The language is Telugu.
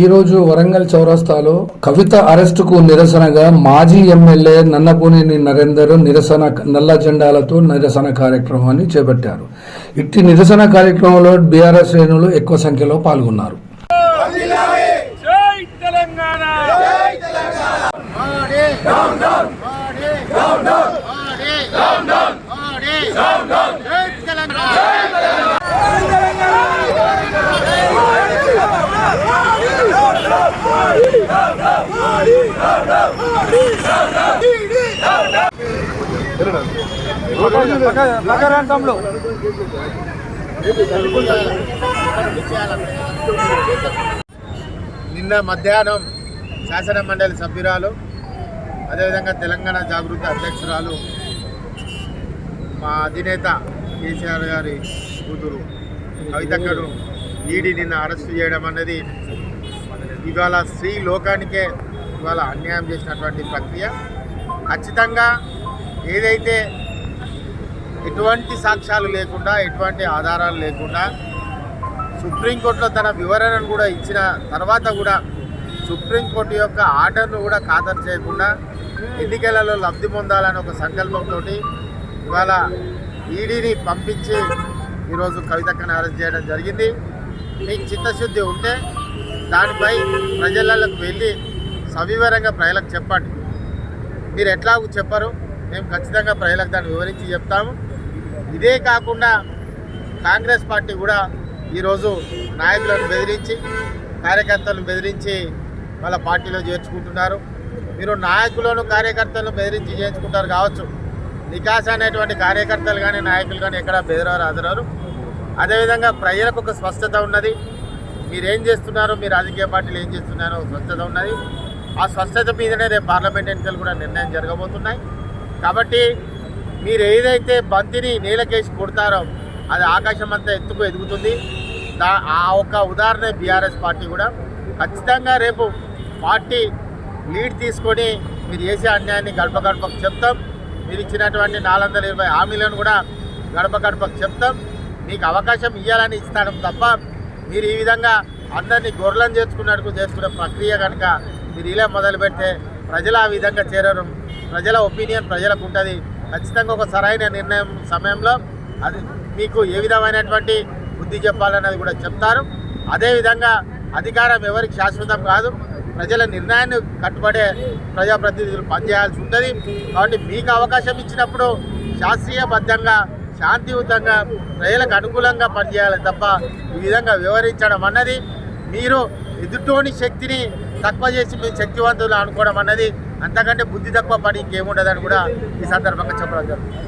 ఈరోజు వరంగల్ చౌరస్తాలో కవిత అరెస్టుకు నిరసనగా మాజీ ఎమ్మెల్యే నన్నపూనేని నరేందర్ నిరసన నల్ల జెండాలతో నిరసన కార్యక్రమాన్ని చేపట్టారు. ఇట్టి నిరసన కార్యక్రమంలో బీఆర్ఎస్ శ్రేణులు ఎక్కువ సంఖ్యలో పాల్గొన్నారు. జై తెలంగాణ నిన్న మధ్యాహ్నం శాసన మండలి సభ్యురాలు అదేవిధంగా తెలంగాణ జాగృతి అధ్యక్షురాలు మా అధినేత కేసీఆర్ గారి కూతురు కవితక్కను ఈడీ నిన్న అరెస్టు చేయడం అన్నది ఇవాళ స్త్రీ లోకానికే ఇవాళ అన్యాయం చేసినటువంటి ప్రక్రియ. ఖచ్చితంగా ఏదైతే ఎటువంటి సాక్ష్యాలు లేకుండా ఎటువంటి ఆధారాలు లేకుండా సుప్రీంకోర్టులో తన వివరణను కూడా ఇచ్చిన తర్వాత కూడా సుప్రీంకోర్టు యొక్క ఆర్డర్ను కూడా ఖాతరు చేయకుండా ఎన్నికలలో లబ్ధి పొందాలని ఒక సంకల్పంతో ఇవాళ ఈడీని పంపించి ఈరోజు కవితక్కని అరెస్ట్ చేయడం జరిగింది. మీకు చిత్తశుద్ధి ఉంటే దానిపై ప్రజలకు వెళ్ళి సవివరంగా ప్రజలకు చెప్పండి. మీరు ఎట్లాగూ చెప్పరు. మేము ఖచ్చితంగా ప్రజలకు దాన్ని వివరించి చెప్తాము. ఇదే కాకుండా కాంగ్రెస్ పార్టీ కూడా ఈరోజు నాయకులను బెదిరించి కార్యకర్తలను బెదిరించి వాళ్ళ పార్టీలో చేర్చుకుంటున్నారు. మీరు నాయకులను కార్యకర్తలను బెదిరించి చేర్చుకుంటారు కావచ్చు. నికాస్ అనేటువంటి కార్యకర్తలు కానీ నాయకులు కానీ ఎక్కడ బెదిరారు అదరారు అదేవిధంగా ప్రజలకు ఒక స్పష్టత ఉన్నది. మీరేం చేస్తున్నారో? మీ రాజకీయ పార్టీలు ఏం చేస్తున్నారో? స్వచ్ఛత ఉన్నది. ఆ స్వచ్ఛత మీదనే రేపు పార్లమెంట్ ఎన్నికలు కూడా నిర్ణయం జరగబోతున్నాయి. కాబట్టి మీరు ఏదైతే బంతిని నీలకేసి కొడతారో అది ఆకాశం అంతా ఎత్తుకు ఎదుగుతుంది. దా ఆ ఒక్క ఉదాహరణ బీఆర్ఎస్ పార్టీ కూడా. ఖచ్చితంగా రేపు పార్టీ లీడ్ తీసుకొని మీరు చేసే అన్యాయాన్ని గడప గడపకు చెప్తాం. మీరు ఇచ్చినటువంటి నాలుగు వందల ఇరవై హామీలను కూడా గడప గడపకు చెప్తాం. మీకు అవకాశం ఇవ్వాలని ఇస్తాం తప్ప మీరు ఈ విధంగా అందరినీ గొర్రెలను చేర్చుకున్నట్టు చేసుకునే ప్రక్రియ కనుక మీరు ఇలా మొదలు పెడితే ప్రజలు ఆ విధంగా చేరడం ప్రజల ఒపీనియన్ ప్రజలకు ఉంటుంది. ఖచ్చితంగా ఒక సరైన నిర్ణయం సమయంలో అది మీకు ఏ విధమైనటువంటి బుద్ధి చెప్పాలన్నది కూడా చెప్తారు. అదేవిధంగా అధికారం ఎవరికి శాశ్వతం కాదు. ప్రజల నిర్ణయాన్ని కట్టుబడే ప్రజాప్రతినిధులు పనిచేయాల్సి ఉంటుంది. కాబట్టి మీకు అవకాశం ఇచ్చినప్పుడు శాస్త్రీయబద్ధంగా శాంతియుతంగా ప్రజలకు అనుకూలంగా పనిచేయాలి తప్ప ఈ విధంగా వివరించడం అన్నది మీరు ఎదుటోని శక్తిని తక్కువ చేసి మీ శక్తివంతులు అనుకోవడం అన్నది అంతకంటే బుద్ధి తక్కువ పని ఇంకేముండదని కూడా ఈ సందర్భంగా చెప్పడం జరుగుతుంది.